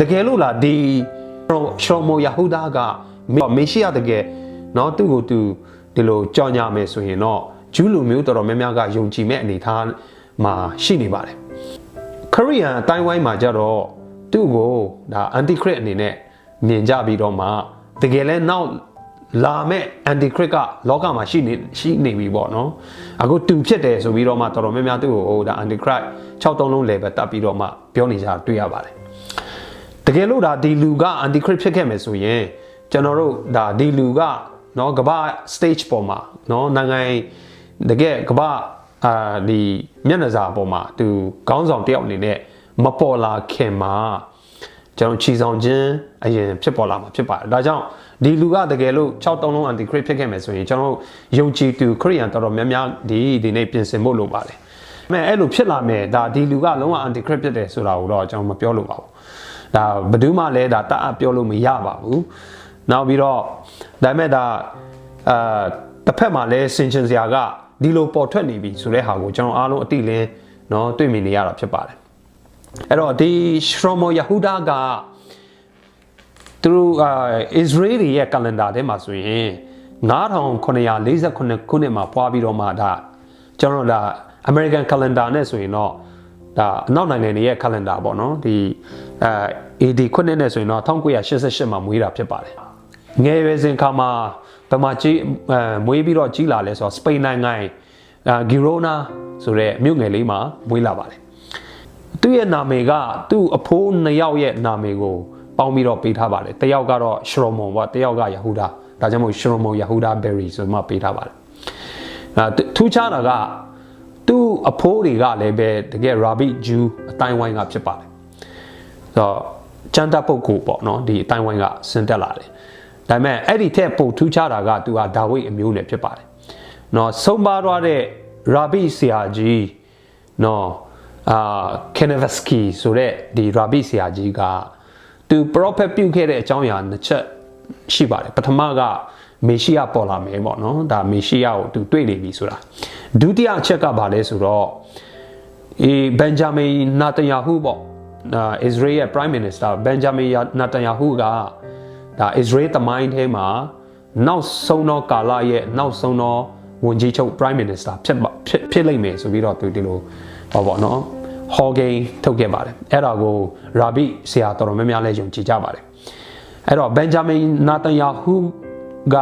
တကယ်လို့လားဒီရှောမိုယာဟူဒါကမေရှိယတကယ်เนาะသူ့ကိုသူဒီလိုကြော်ညာမယ်ဆိုရင်တော့ဂျူးလူမျိုးတော်တော်များများကယုံကြည်မဲ့အနေအထားမှာရှိနေပါတယ်ခရီးယန်အတိုင်းဝိုင်းမှာကြတော့သူ့ကိုဒါအန်တီခရစ်အနေနဲ့မြင်ကြပြီးတော့မှတကယ်လဲနောက်လာမဲ့အန်တီခရစ်ကလောကမှာရှိနေရှိနေပြီပေါ့နော်အခုတူဖြစ်တယ်ဆိုပြီးတော့မှတော်တော်များများသူ့ကိုဟိုဒါအန်တီခရစ်6-3လုံး level တက်ပြီးတော့မှပြောနေကြတာတွေ့ရပါတယ် တကယ်လို့ဒါဒီလူကအန်တီခရစ်ဖြစ်ခဲ့မယ်ဆိုရင်ကျွန်တော်တို့ဒါဒီလူကเนาะကမ္ဘာ stage ပေါ်မှာเนาะနိုင်ငံတကယ်ကမ္ဘာအာဒီမျက်နှာစာပေါ်မှာသူခေါင်းဆောင်တယောက်အနေနဲ့မပေါ်လာခင်မှာကျွန်တော်ခြီဆောင်ခြင်းအရင်ဖြစ်ပေါ်လာမှာဖြစ်ပါတယ်ဒါကြောင့်ဒီလူကတကယ်လို့6တုံးလုံး anti crit ဖြစ်ခဲ့မယ်ဆိုရင်ကျွန်တော်ယုံကြည်သူခရိယန်တော်တော်များများဒီဒီနေ့ပြင်ဆင်ဖို့လိုပါတယ်။အဲအဲ့လိုဖြစ်လာမယ်ဒါဒီလူကလုံးဝ anti crit ဖြစ်တယ်ဆိုတာကိုတော့ကျွန်တော်မပြောလို့ပါဘူး။ ဒါဘယ်သူမှလည်းဒါတအပ်ပြောလို့မရပါဘူး။နောက်ပြီးတော့ဒါပေမဲ့ဒါအာတစ်ဖက်မှာလည်းစင်ချင်စရာကဒီလိုပေါ်ထွက်နေပြီဆိုတဲ့ဟာကိုကျွန်တော်အားလုံးအတိလင်းเนาะတွေ့မြင်နေရတာဖြစ်ပါတယ်အဲ့တော့ဒီရှရမိုယဟူဒါကသူတို့အာအစ္စရေးတွေရဲ့ calendar ထဲမှာဆိုရင်9948ခုနှစ်မှာပွားပြီးတော့မှဒါကျွန်တော်ဒါ American calendar နဲ့ဆိုရင်တော့ ဒါအနောက်နိုင်ငံတွေရဲ့ calendar ပေါ့နော်ဒီအဲ AD ခုနှစ်နဲ့ဆိုရင်တော့1988မှာမွေးတာဖြစ်ပါတယ်ငယ်ရွယ်စဉ်ခါမှာဗမာကြီးအဲမွေးပြီးတော့ကြီးလာလဲဆိုတော့စပိန်နိုင်ငံအာဂီရိုနာဆိုတဲ့မြို့ငယ်လေးမှာမွေးလာပါတယ်သူ့ရဲ့နာမည်ကသူ့အဖိုးနှစ်ယောက်ရဲ့နာမည်ကိုပေါင်းပြီးတော့ပေးထားပါတယ်တယောက်ကတော့ရှရမွန်ပေါ့တယောက်ကယာဟူဒါဒါကြောင့်မို့ရှရမွန်ယာဟူဒါဘယ်ရီဆိုမှပေးထားပါတယ်အဲထူးခြားတာကသူ့ အဖိုးတွေကလည်းပဲတကယ်ရာဘီဂျူးအတိုင်းဝိုင်းကဖြစ်ပါတယ်ဆိုတော့ကျန်တပ်ပုတ်ကိုပေါ့နော်ဒီအတိုင်းဝိုင်းကဆင်းတက်လာတယ်ဒါပေမဲ့အဲ့ဒီထက်ပိုထူးခြားတာကသူကဒါဝိတ်အမျိုးနဲ့ဖြစ်ပါတယ်။နော်ဆုံးပါသွားတဲ့ရာဘီဆရာကြီးနော်အာကင်နဗစကီဆိုတဲ့ဒီရာဘီဆရာကြီးကသူပရောဖက်ပြုခဲ့တဲ့အကြောင်းအရာနှစ်ချက်ရှိပါတယ်ပထမက မေရှိယပေါ်လာမယ်ပေါ့နော်ဒါမေရှိယကိုသူတွေ့နေပြီဆိုတာဒုတိယအချက်ကဘာလဲဆိုတော့အေဘန်ဂျာမင်နာတန်ယာဟုပေါ့အာအစ္စရေးရဲ့ prime minister ဘန်ဂျာမင်နာတန်ယာဟုကဒါ Israel တမိုင်းထဲမှာနောက်ဆုံးသောကာလရဲ့နောက်ဆုံးသောဝန်ကြီးချုပ် prime minister ဖြစ်ဖြစ်ဖြစ်လိမ့်မယ်ဆိုပြီးတော့သူဒီလိုဟောပေါ့နော်ဟော်ဂိန်ထုတ်ခဲ့ပါတယ်အဲ့ဒါကိုရာဘီဆရာတော်တော်များများလည်းယုံကြည်ကြပါတယ်အဲ့တော့ဘန်ဂျာမင်နာတန်ယာဟု က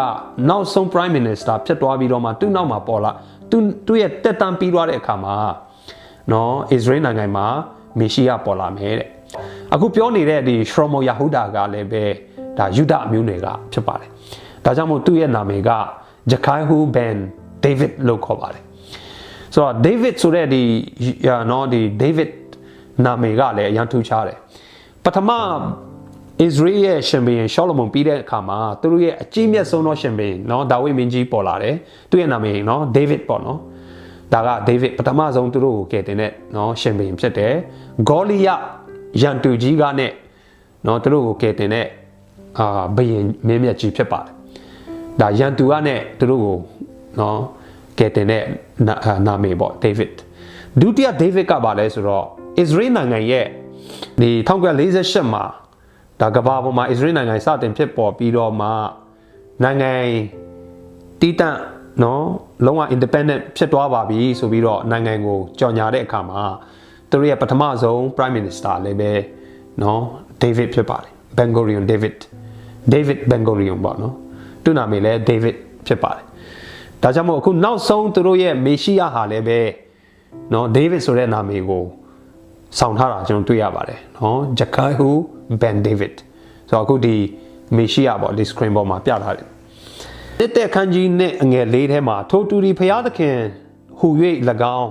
နောက်ဆုံး prime minister ဖြစ်သွားပြီးတော့မှသူ့နောက်မှာပေါ်လာသူသူ့ရဲ့တက်တန်းပြီးသွားတဲ့အခါမှာနော် Israel နိုင်ငံမှာမေရှိယပေါ်လာမယ်တဲ့အခုပြောနေတဲ့ဒီရှရမိုယာဟုဒါကလည်းပဲဒါယူဒအမျိုးနယ်ကဖြစ်ပါတယ်။ဒါကြောင့်မို့သူ့ရဲ့နာမည်ကဂျခိုင်ဟူဘန်ဒေးဗစ်လို့ခေါ်ပါတယ်။ဆိုတော့ဒေးဗစ်ဆိုတဲ့ဒီနော်ဒီဒေးဗစ်နာမည်ကလည်းအရန်ထူးခြားတယ်။ပထမ ဣသရေလရဲ့ရှင်ဘုရင်ရှောလမုန်ပြီးတဲ့အခါမှာသူတို့ရဲ့အကြီးမြတ်ဆုံးသောရှင်ဘုရင်နော်ဒါဝိမင်းကြီးပေါ်လာတယ်။သူ့ရဲ့နာမည်နော်ဒေးဗစ်ပေါ့နော်။ဒါကဒေးဗစ်ပထမဆုံးသူတို့ကိုကယ်တင်တဲ့နော်ရှင်ဘုရင်ဖြစ်တယ်။ဂေါလိယရန်တူကြီးကနဲ့နော်သူတို့ကိုကယ်တင်တဲ့အာဘယင်မင်းမြတ်ကြီးဖြစ်ပါတယ်ဒါရန်သူကနဲ့သူတို့ကိုနော်ကဲတင်တဲ့နာမည်ပေါ့ဒေးဗစ်ဒုတိယဒေးဗစ်ကပါလဲဆိုတော့အစ္စရေးနိုင်ငံရဲ့ဒီ1948မှာ ဒါကဘာပေါ်မှာအစ္စရေးနိုင်ငံစတင်ဖြစ်ပေါ်ပြီးတော့မှနိုင်ငံတီးတန့်နော်လုံးဝ independent ဖြစ်သွားပါပြီဆိုပြီးတော့နိုင်ငံကိုကြော်ညာတဲ့အခါမှာသူတို့ရဲ့ပထမဆုံး prime minister လည်းပဲနော်ဒေးဗစ်ဖြစ်ပါတယ် Ben Gurion David David Ben Gurion ပေါ့နော်သူ့နာမည်လည်း David ဖြစ်ပါတယ်ဒါကြောင့်မို့အခုနောက်ဆုံးသူတို့ရဲ့မေရှိယဟာလည်းပဲနော် David ဆိုတဲ့နာမည်ကို ဆောင်ထားတာကျွန်တော်တွေ့ရပါတယ်နော် Jakaihu Ben David ဆိုတော့အခုဒီမေရှိယပေါ့ဒီ screen ပေါ်မှာပြထားတယ်တက်တဲ့ခန်းကြီးနဲ့အငယ်လေးထဲမှာထိုတူဒီဖျားသခင်ဟူ၍၎င်း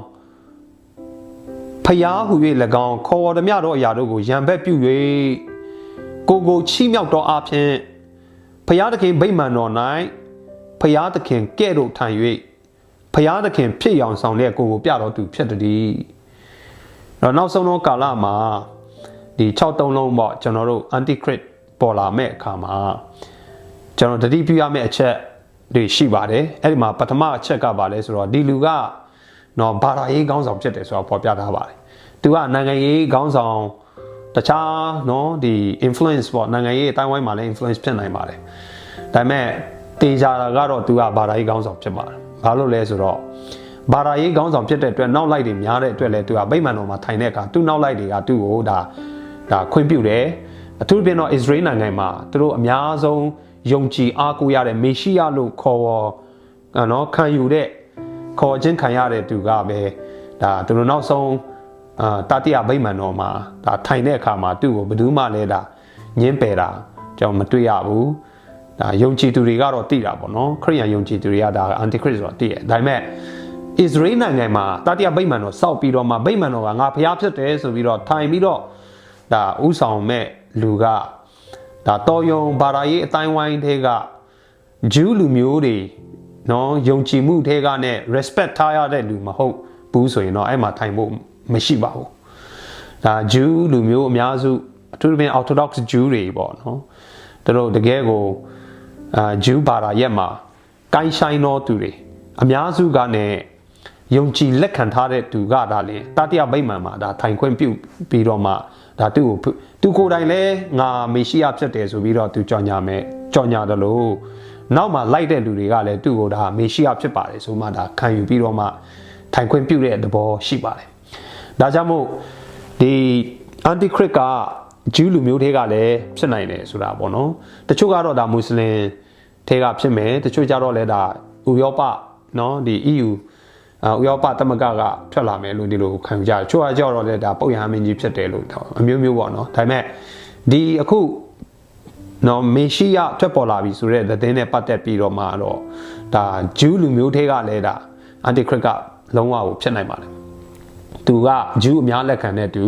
ဖျားဟူ၍၎င်းခေါ်တော်မြတော်အရာတို့ကိုရံဘက်ပြု၍ကိုကိုချီးမြှောက်တော်အဖျင်ဖျားသခင်ဗိမာန်တော်၌ဖျားသခင်ကဲ့သို့ထိုင်၍ဖျားသခင်ဖြစ်ရောင်ဆောင်တဲ့ကိုကိုပြတော်သူဖြစ်သည် တော့နောက်ဆုံးတော့ကာလမှာဒီ63လုံးပေါ့ကျွန်တော်တို့ antichrist ပေါ်လာမဲ့အခါမှာကျွန်တော်တတိပြုရမယ့်အချက်တွေရှိပါတယ်အဲ့ဒီမှာပထမအချက်ကပါလဲဆိုတော့ဒီလူကနော်ဘာသာရေးခေါင်းဆောင်ဖြစ်တယ်ဆိုတာပေါ်ပြထားပါတယ်သူကနိုင်ငံရေးခေါင်းဆောင်တခြားနော်ဒီ influence ပေါ့နိုင်ငံရေးအတိုင်းဝိုင်းမှာလည်း influence ဖြစ်နိုင်ပါတယ်ဒါပေမဲ့တေချာတာကတော့သူကဘာသာရေးခေါင်းဆောင်ဖြစ်ပါတယ်ဘာလို့လဲဆိုတော့ ဘာသာရေးခေါင်းဆောင်ဖြစ်တဲ့အတွက်နောက်လိုက်တွေများတဲ့အတွက်လည်းသူကဗိမာန်တော်မှာထိုင်တဲ့အခါသူ့နောက်လိုက်တွေကသူ့ကိုဒါဒါခွင့်ပြုတယ်အထူးသဖြင့်တော့ Israel နိုင်ငံမှာသူတို့အများဆုံးယုံကြည်အားကိုးရတဲ့မေရှိယလို့ခေါ်အနော်ခံယူတဲ့ခေါ်ခြင်းခံရတဲ့သူကပဲဒါသူတို့နောက်ဆုံးအာတတိယဗိမာန်တော်မှာဒါထိုင်တဲ့အခါမှာသူ့ကိုဘယ်သူမှလည်းဒါညင်းပယ်တာကျွန်တော်မတွေ့ရဘူးဒါယုံကြည်သူတွေကတော့သိတာပေါ့နော်ခရိယန်ယုံကြည်သူတွေကဒါအန်တီခရစ်ဆိုတာသိတယ်ဒါပေမဲ့ ဣသရေလနိုင်ငံမှာတတိယဗိမာန်တော်စောက်ပြီးတော့မှဗိမာန်တော်ကငါဖျားဖြစ်တယ်ဆိုပြီးတော့ထိုင်ပြီးတော့ဒါဥဆောင်မဲ့လူကဒါတော်ယုံဘာသာရေးအတိုင်းဝိုင်းတွေကဂျူးလူမျိုးတွေနော်ယုံကြည်မှုတွေကနဲ့ respect ထားရတဲ့လူမဟုတ်ဘူးဆိုရင်တော့အဲ့မှာထိုင်ဖို့မရှိပါဘူးဒါဂျူးလူမျိုးအများစုအထူးသဖြင့် orthodox ဂျူးတွေပေါ့နော်သူတို့တကယ်ကိုအာဂျူးဘာသာရက်မှာကိုင်းဆိုင်တော်သူတွေအများစုကနဲ့ ယုံကြည်လက်ခံထားတဲ့သူကဒါလေတတိယဗိမာန်မှာဒါထိုင်ခွင့်ပြုပြီးတော့မှဒါသူ့ကိုသူကိုယ်တိုင်လဲငါမေရှိယဖြစ်တယ်ဆိုပြီးတော့သူကြော်ညာမယ်ကြော်ညာတယ်လို့နောက်မှလိုက်တဲ့လူတွေကလည်းသူ့ကိုဒါမေရှိယဖြစ်ပါတယ်ဆိုမှဒါခံယူပြီးတော့မှထိုင်ခွင့်ပြုတဲ့သဘောရှိပါတယ်ဒါကြောင့်မို့ဒီအန်တီခရစ်ကဂျူးလူမျိုးတွေကလည်းဖြစ်နိုင်တယ်ဆိုတာပေါ့နော်တချို့ကတော့ဒါမွတ်စလင်တွေကဖြစ်မယ်တချို့ကြတော့လည်းဒါဥရောပနော်ဒီ EU အာ ဥရောပသမဂ္ဂကထွက်လာမယ်လို့ဒီလိုခံကြတယ်ချို့အကြောတော့လည်းဒါပုတ်ရဟမင်းကြီးဖြစ်တယ်လို့အမျိုးမျိုးပေါ့နော်ဒါပေမဲ့ဒီအခုနော်မေရှိယထွက်ပေါ်လာပြီဆိုတဲ့သတင်းနဲ့ပတ်သက်ပြီးတော့မှတော့ဒါဂျူးလူမျိုးတွေကလည်းဒါအန်တီခရစ်ကလုံးဝကိုဖြစ်နိုင်ပါတယ်သူကဂျူးအများလက်ခံတဲ့သူ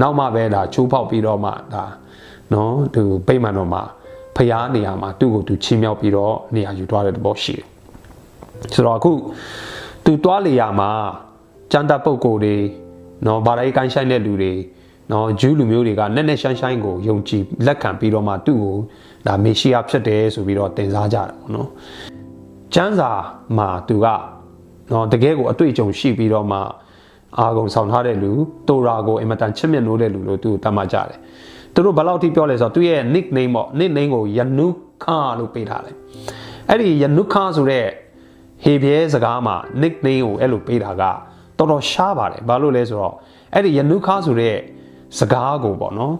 နောက်မှပဲဒါချိုးပေါက်ပြီးတော့မှဒါနော်သူဗိမာန်တော်မှာဖျားနေရာမှာသူ့ကိုသူချီးမြှောက်ပြီးတော့နေရာယူသွားတဲ့သဘောရှိတယ်ဆိုတော့အခု သူတွားလေရမှာចမ်းတပ်ပုတ်ကိုယ်တွေနော်ဗာတိုင်းကိုင်းဆိုင်တဲ့လူတွေနော်ဂျူးလူမျိုးတွေကနက်နက်ရှိုင်းရှိုင်းကိုယုံကြည်လက်ခံပြီးတော့မှသူ့ကိုဒါမေရှိယဖြစ်တယ်ဆိုပြီးတော့တင်စားကြတယ်ပေါ့နော်ကျမ်းစာမှာသူကနော်တကယ်ကိုအတွေ့အကြုံရှိပြီးတော့မှအာဂုံဆောင်ထားတဲ့လူတိုရာကိုအင်မတန်ချစ်မြတ်နိုးတဲ့လူလို့သူတတ်မှတ်ကြတယ်သူတို့ဘယ်လောက်ထိပြောလဲဆိုတော့သူရဲ့ nickname ပေါ့ nickname ကိုယနုခလို့ပေးထားတယ်အဲ့ဒီယနုခဆိုတဲ့ ဟေဘရဲစကားမှာ nickname ကိုအဲ့လိုပေးတာကတော်တော်ရှားပါတယ်ဘာလို့လဲဆိုတော့အဲ့ဒီယနုခဆိုတဲ့စကားကိုပေါ့နော်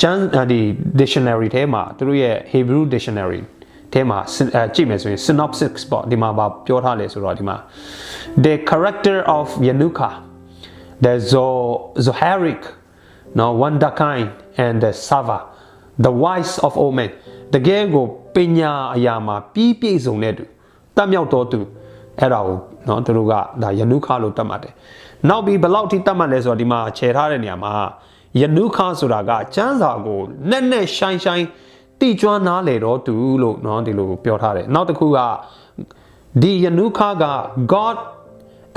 ကျမ်းဒီ dictionary ထဲမှာသူတို့ရဲ့ Hebrew dictionary ထဲမှာကြည့်မယ်ဆိုရင် synopsis ပေါ့ဒီမှာပြောထားလဲဆိုတော့ဒီမှာ the character of Yanuka the Zoharic no Wonderkind and the Sava the wise of all men တကယ်ကိုပညာအရာမှာပြီးပြည့်စုံတဲ့သူ တက်မြောက်တော်သူအဲ့ဒါကိုနော်သူတို့ကဒါယနုခလို့တတ်မှတ်တယ်နောက်ပြီးဘလောက်ထိတတ်မှတ်လဲဆိုတော့ဒီမှာခြေထားတဲ့နေရာမှာယနုခဆိုတာကကျမ်းစာကိုနက်နက်ရှိုင်းရှိုင်းတိကျွမ်းနားလေတော့သူလို့နော်ဒီလိုပြောထားတယ်နောက်တစ်ခုကဒီယနုခက God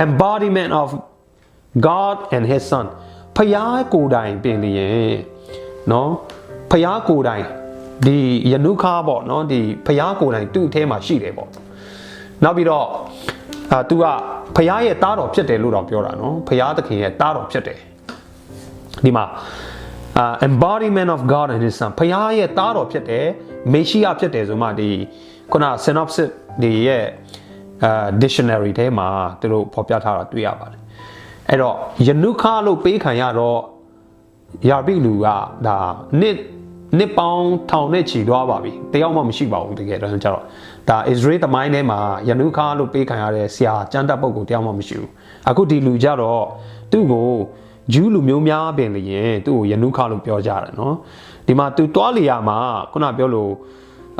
embodiment of God and his son ဖယားကိုယ်တိုင်ပြင်လျင်နော်ဖယားကိုယ်တိုင်ဒီယနုခါပေါ့နော်ဒီဖယားကိုယ်တိုင်သူ့အထဲမှာရှိတယ်ပေါ့ နောက်ပြီးတော့အာ तू ကဖရားရဲ့တားတော်ဖြစ်တယ်လို့တော့ပြောတာနော်ဖရားသခင်ရဲ့တားတော်ဖြစ်တယ်ဒီမှာအာ embodiment of God and his son ဖရားရဲ့တားတော်ဖြစ်တယ်မေရှိယဖြစ်တယ်ဆိုမှဒီခုန synopsis ဒီရဲ့အာ dictionary ထဲမှာသူတို့ဖော်ပြထားတာတွေ့ရပါတယ်အဲ့တော့ယနုခလို့ပေးခံရတော့ယာပိလူကဒါနှစ်နှစ်ပေါင်းထောင်နဲ့ချီသွားပါပြီတယောက်မှမရှိပါဘူးတကယ်တော့ကျတော့ ဒါ Israel တမိုင်းထဲမှာယနုခလို့ပေးခံရတဲ့ဆရာကျမ်းတပ်ပုဂ္ဂိုလ်တယောက်မှမရှိဘူးအခုဒီလူကြတော့သူ့ကိုဂျူးလူမျိုးများပင်လျင်သူ့ကိုယနုခလို့ပြောကြတယ်နော်ဒီမှာသူတွားလျာမှာခုနပြောလို့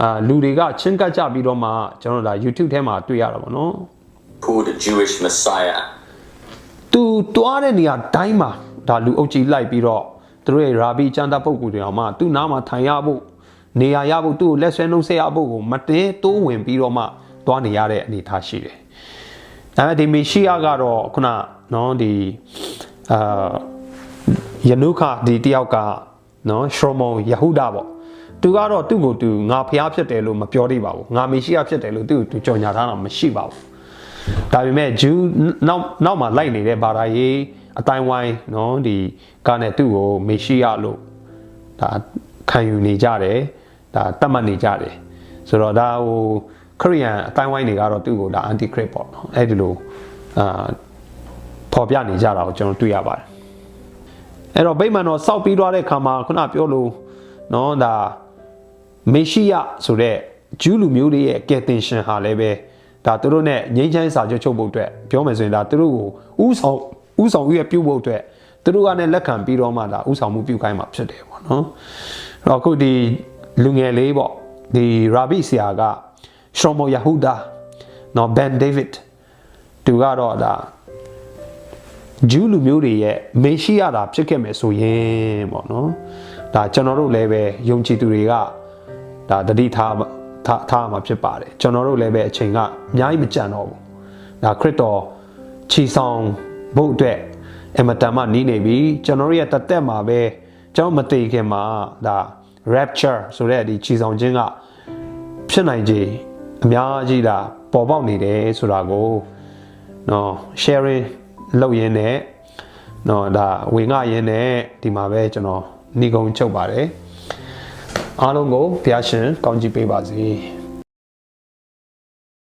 အာလူတွေကချင်းကပ်ကြပြီးတော့မှကျွန်တော်တို့ဒါ YouTube ထဲမှာတွေ့ရတာပေါ့နော် called Jewish Messiah. သူတွားတဲ့နေရာတိုင်းမှာဒါလူအုပ်ကြီးလိုက်ပြီးတော့သူတို့ရဲ့ရာဘီကျမ်းသားပုဂ္ဂိုလ်တွေအောင်မှသူ့နားမှာထိုင်ရဖို့ နေရာရဖို့သူ့ကိုလက်ဆွဲနှုတ်ဆက်ရဖို့ကိုမတင်းတိုးဝင်ပြီးတော့မှသွားနေရတဲ့အနေအထားရှိတယ်။ဒါပေမဲ့ဒီမေရှိယကတော့ခုနနော်ဒီအာယနုခဒီတယောက်ကနော်ရှရမုန်ယဟုဒပေါ့သူကတော့သူ့ကိုသူငါဖျားဖြစ်တယ်လို့မပြောသေးပါဘူးငါမေရှိယဖြစ်တယ်လို့သူ့ကိုသူကြော်ညာထားတာမရှိပါဘူးဒါပေမဲ့ဂျူးနောက်နောက်မှာလိုက်နေတဲ့ဘာသာရေးအတိုင်းဝိုင်းနော်ဒီကနဲ့သူ့ကိုမေရှိယလို့ဒါခံယူနေကြတယ် ဒါတတ်မှတ်နေကြတယ်ဆိုတော့ဒါဟိုခရီးယန်အတိုင်းဝိုင်းတွေကတော့သူ့ကိုဒါ anti crip ပေါ့နော်အဲ့ဒီလိုအာပေါ်ပြနေကြတာကိုကျွန်တော်တွေ့ရပါတယ်အဲ့တော့ဗိမာန်တော်စောက်ပြီးသွားတဲ့ခါမှာခုနပြောလို့နော်ဒါမေရှိယဆိုတဲ့ဂျူးလူမျိုးတွေရဲ့ကယ်တင်ရှင်ဟာလည်းပဲဒါသူတို့နဲ့ငြိမ်းချမ်းစာချုပ်ချုပ်ဖို့အတွက်ပြောမယ်ဆိုရင်ဒါသူတို့ကိုဥဆောင်ဥဆောင်ရဲ့ပြုတ်ဖို့အတွက်သူတို့ကလည်းလက်ခံပြီးတော့မှဒါဥဆောင်မှုပြုတ်ခိုင်းမှာဖြစ်တယ်ပေါ့နော်အဲ့တော့အခုဒီ လူငယ်လေးပေါ့ဒီရာဘိဆရာကရှောမောယာဟူဒါနော်ဘန်ဒေးဗစ်သူကတော့ဒါဂျူးလူမျိုးတွေရဲ့မေရှိယတာဖြစ်ခဲ့မယ်ဆိုရင်ပေါ့နော်ဒါကျွန်တော်တို့လည်းပဲယုံကြည်သူတွေကဒါတတိထားထားထားမှာဖြစ်ပါတယ်ကျွန်တော်တို့လည်းပဲအချိန်ကအများကြီးမကြံတော့ဘူးဒါခရစ်တော်ခြီဆောင်ဖို့အတွက်အမတန်မှနီးနေပြီကျွန်တော်တို့ရဲ့တသက်မှာပဲကျွန်တော်မသိခင်မှာဒါ rapture ဆိုတဲ့ဒီခြီဆောင်ခြင်းကဖြစ်နိုင်ခြေအများကြီးဒါပေါ်ပေါက်နေတယ်ဆိုတာကိုနော် sharing လုပ်ရင်းနဲ့နော်ဒါဝင်ငှရင်းနဲ့ဒီမှာပဲကျွန်တော်ညီကုံချုပ်ပါတယ်အားလုံးကိုဘုရားရှင်ကောင်းချီးပေးပါစေ။